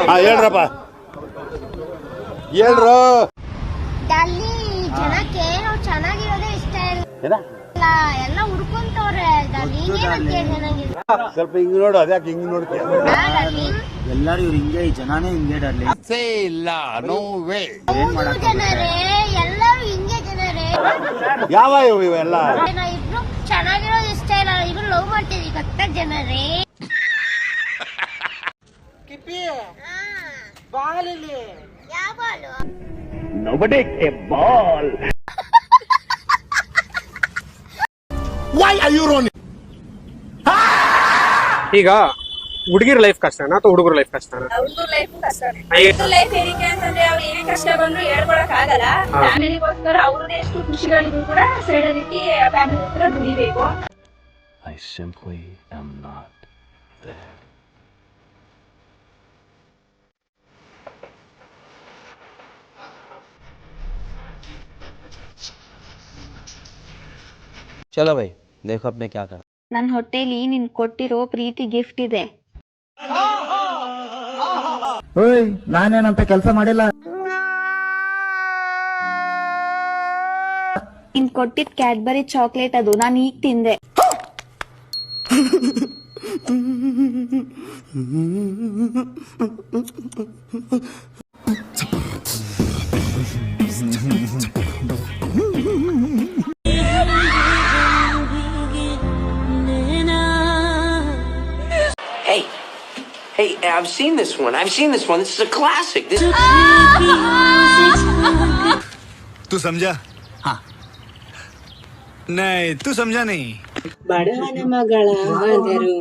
ಹಾ ಹೇಳ್ರಪ್ಪ. ಹೇಳ್ರು. ಅಲ್ಲಿ ಜನ ಚೆನ್ನಾಗಿರೋದೇ ಇಷ್ಟ ಏನ? ಇಲ್ಲ ಎಲ್ಲ ಹುಡ್ಕೊಂತವ್ರೆ ಸ್ವಲ್ಪ ಹಿಂಗ್ ನೋಡು ಅದ್ಯಾಕೆ ಹಿಂಗ್ ನೋಡ್ತೀಯ ಎಲ್ಲಾರು ಇವ್ರು ಹಿಂಗೆ ಈ ಜನಾನೇ ಹಿಂಗೆ ಡರ್ಲಿ ಹೌದು ಜನರೇ ಎಲ್ಲರೂ ಹಿಂಗೆ ಜನರೇ. ಯಾವ ಇವು ಇವೆಲ್ಲ ನಾವು ಇಬ್ರು ಚೆನ್ನಾಗಿರೋದು ಇಷ್ಟ ಇಲ್ಲ ಇಬ್ರು ಲವ್ ಮಾಡ್ತೀವಿ ಗೊತ್ತ ಜನರೇ? ಕಿಪ್ಪಿ ಬಾಲಿಲಿ ಯಾವ ಬಾಲು? ಈಗ ಹುಡುಗಿರ ಲೈಫ್ ಕಷ್ಟನಾ ಅಥವಾ ಹುಡುಗರ ಲೈಫ್ ಕಷ್ಟನಾ? ಅವ್ರದ್ದು ಲೈಫ್ ಕಷ್ಟ. ಲೈಫ್ ಅಂತಂದ್ರೆ ಅವ್ರು ಏನೇ ಕಷ್ಟ ಬಂದ್ರು ಹೇಳ್ಕೊಳಕ್ ಆಗಲ್ಲ. ಫ್ಯಾಮಿಲಿಗೋಸ್ಕರ ಅವ್ರದೇ ಎಷ್ಟು ಖುಷಿಗಳಿದ್ರು ಕೂಡ ಸೈಡ್ ಇಟ್ಟು ಫ್ಯಾಮಿಲಿ ಹತ್ರ ದುಡಿಬೇಕು. I simply am not there. ಚಲೋ ಬೈ ದೇಖೋ ಅಪ್ನೆ ಕ್ಯಾ ಕರ್ ನನ್ನ ಹೊಟ್ಟೆಲಿ ನೀನ್ ಕೊಟ್ಟಿರೋ ಪ್ರೀತಿ ಗಿಫ್ಟ್ ಇದೆ. ಓಯ್ ನಾನೇನಂತ ಕೆಲಸ ಮಾಡಿಲ್ಲ? ನೀನ್ ಕೊಟ್ಟಿದ್ ಕ್ಯಾಡ್ಬರಿ ಚಾಕ್ಲೇಟ್ ಅದು ನಾನು ಈಗ ತಿಂದೆ. Hey, hey, I've seen this one. I've seen this one. This is a classic. This. तू समझा हाँ नहीं तू समझा नहीं ಬಡವನ ಮಗಳ ಆದರು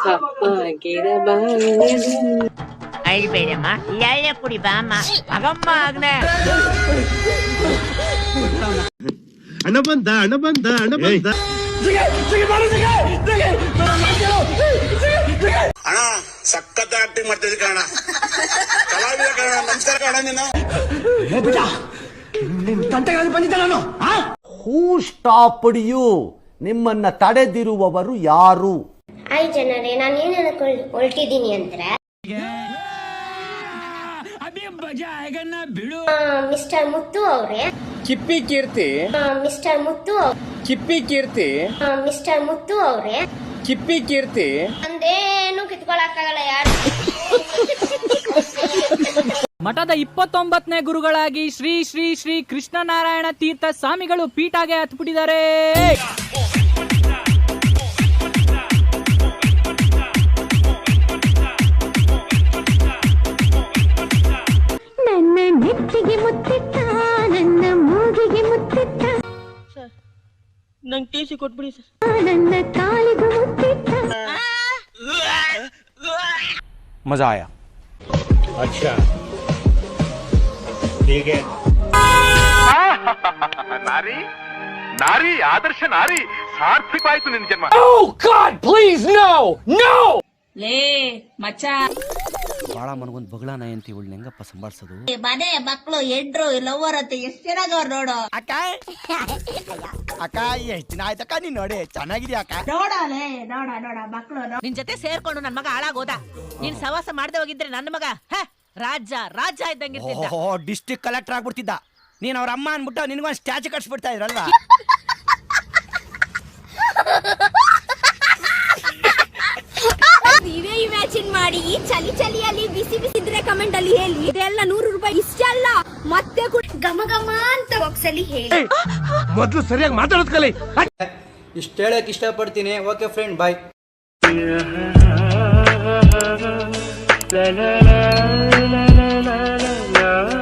ಕಪ್ಪಾಗಿರಬಾರದು ಅಳ್ಬೇಡಮ್ಮ ಎಳ್ಳೆ ಕುಡಿ ಬಾಮ್ಮ ಮಗಮ್ಮ ಆಗ್ನೆ ಹಣ ಬಂದ ಹಣ ಬಂದ ಹಣ ಬಂದ ಅಣ್ಣ ಸಖತ್ ಆಕ್ಟಿಂಗ್ ಮಾಡ್ತಿದ್ದೆ ಕಣ ಕಲಾವಿದ ಕಣ ನಮಸ್ಕಾರ ಕಣ ನೀನು ಹೂ ಸ್ಟಾಪ್ಡ್ ಯು ನಿಮ್ಮನ್ನ ತಡೆದಿರುವವರು ಯಾರು? ಐ ಜನರೇ ನಾನು ಏನ್ ಹೊಲ್- ಹೊಲ್ಟಿದ್ದೀನಿ ಅಂದ್ರೆ? ಮಿಸ್ಟರ್ ಮುತ್ತು ಅವ್ರೆ. ಕಿಪ್ಪಿ ಕೀರ್ತಿ. ಮಿಸ್ಟರ್ ಮುತ್ತು ಕಿಪ್ಪಿ ಕೀರ್ತಿ. ಮಿಸ್ಟರ್ ಮುತ್ತು ಅವ್ರೆ. ಕಿಪ್ಪಿ ಕೀರ್ತಿ. ಅಂದೇನು ಕಿತ್ಕೊಳಕ್ಕಾಗಲ್ಲ ಯಾರು? ಮಠದ ಇಪ್ಪತ್ತೊಂಬತ್ತನೇ ಗುರುಗಳಾಗಿ ಶ್ರೀ ಶ್ರೀ ಶ್ರೀ ಕೃಷ್ಣನಾರಾಯಣ ತೀರ್ಥ ಸ್ವಾಮಿಗಳು ಪೀಠಾಗೆ ಹತ್ಬಿಟ್ಟಿದ್ದಾರೆ. ನನ್ನ ನೆತ್ತಿಗೆ ಮುತ್ತಿಟ್ಟ ನನ್ನ ಮೂಗಿಗೆ ಮುತ್ತಿಟ್ಟ. ನಂಗೆ ಟಿ ಸಿ ಕೊಟ್ಬಿಡಿ ಸರ್. ನನ್ನ ಕಾಲಿಗೆ ಮುತ್ತಿಟ್ಟ. ಮಜಾ ಆಯಾ ನಾರಿ? ನಾರಿ ಆದರ್ಶ ನಾರಿ. ಸಾರ್ಥಕವಾಯ್ತು ನಿನ್ನ ಜನ್ಮ. ಲೇ ಮಚ್ಚ. ಬಾಳ ಮನಗೊಂದ್ ಬಗಳ ನಯಂತಿ ಇವಳು ಹೆಂಗಪ್ಪ ಸಂಭಾಳ್ಸೋದು? ಮನೆ ಮಕ್ಕಳು ಎಂಟ್ರು ಲವರ್ ಅಂತ ಎಷ್ಟು ಚೆನ್ನಾಗವ್ರು ನೋಡು. ಅಕ್ಕ ಅಕ್ಕ ಎಷ್ಟ್ ದಿನ ಆಯ್ತಕ್ಕ ನೀನ್ ನೋಡಿ ಚೆನ್ನಾಗಿದ್ಯಾ ಅಕ್ಕ ನೋಡಲೇ ನೋಡ ನೋಡ ಮಕ್ಕಳು ನಿನ್ ಜೊತೆ ಸೇರ್ಕೊಂಡು ನನ್ ಮಗ ಹಾಳಾಗೋದ. ನೀನ್ ಸವಾಸ ಮಾಡ್ದೆ ಹೋಗಿದ್ರೆ ನನ್ನ ಮಗ ಹ, ರಾಜ ರಾಜ ಇದ್ದಂಗೆ ಓಹೋ ಡಿಸ್ಟ್ರಿಕ್ಟ್ ಕಲೆಕ್ಟರ್ ಆಗ್ಬಿಡ್ತಿದ್ದ. ನೀನ್ ಅವ್ರ ಅಮ್ಮ ಅನ್ಬಿಟ್ಟು ನಿನ್ಗೊಂದು ಸ್ಟ್ಯಾಚು ಕಟ್ಸ್ಬಿಡ್ತಾ ಇದ್ರಲ್ವಾ? ನೀವೇ ಇಮ್ಯಾಜಿನ್ ಮಾಡಿ ಈ ಚಳಿ ಚಳಿಯಲ್ಲಿ ಬಿಸಿ ಬಿಸಿ ಇದ್ರೆ ಕಮೆಂಟ್ ಅಲ್ಲಿ ಹೇಳಿ. ಇದೆಲ್ಲ ನೂರು ರೂಪಾಯಿ ಇಷ್ಟ ಅಲ್ಲ. ಮತ್ತೆ ಕೂಡ ಘಮ ಘಮ ಅಂತ ಬಾಕ್ಸಲ್ಲಿ ಹೇಳಿ. ಮೊದ್ಲು ಸರಿಯಾಗಿ ಮಾತಾಡೋದ್ ಕಲಿ. ಇಷ್ಟ ಹೇಳಕ್ ಇಷ್ಟಪಡ್ತೀನಿ. Okay friend bye la